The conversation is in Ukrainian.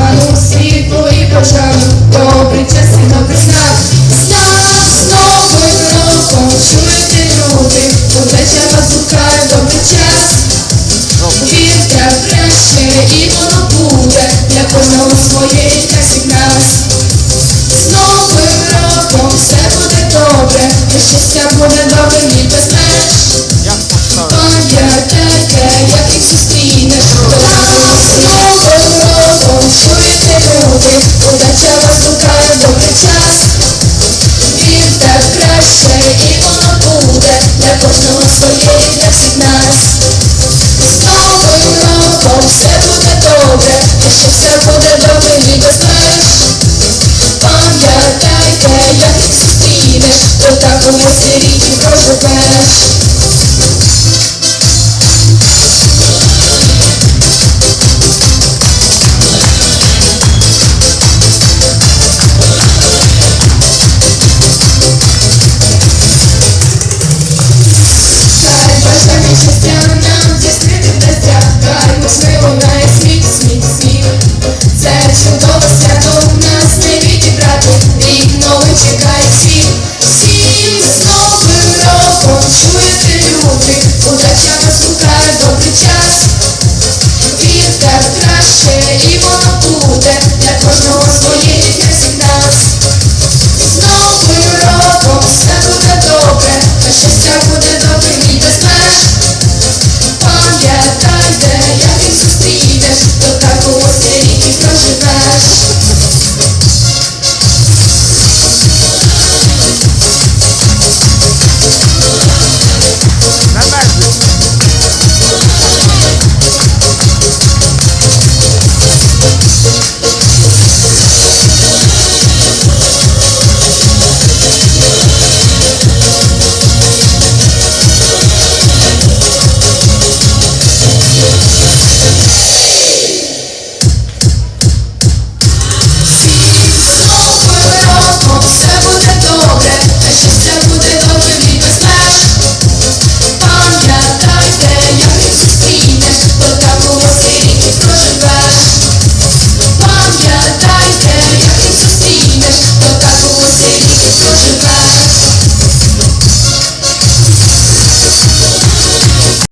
туману, світло і бажання, добрий час і добрий знак. Знак з новим роком, чуєте люди, удача вас шукає добрий час. Вірте в краще, і воно буде, для кожного своє і для say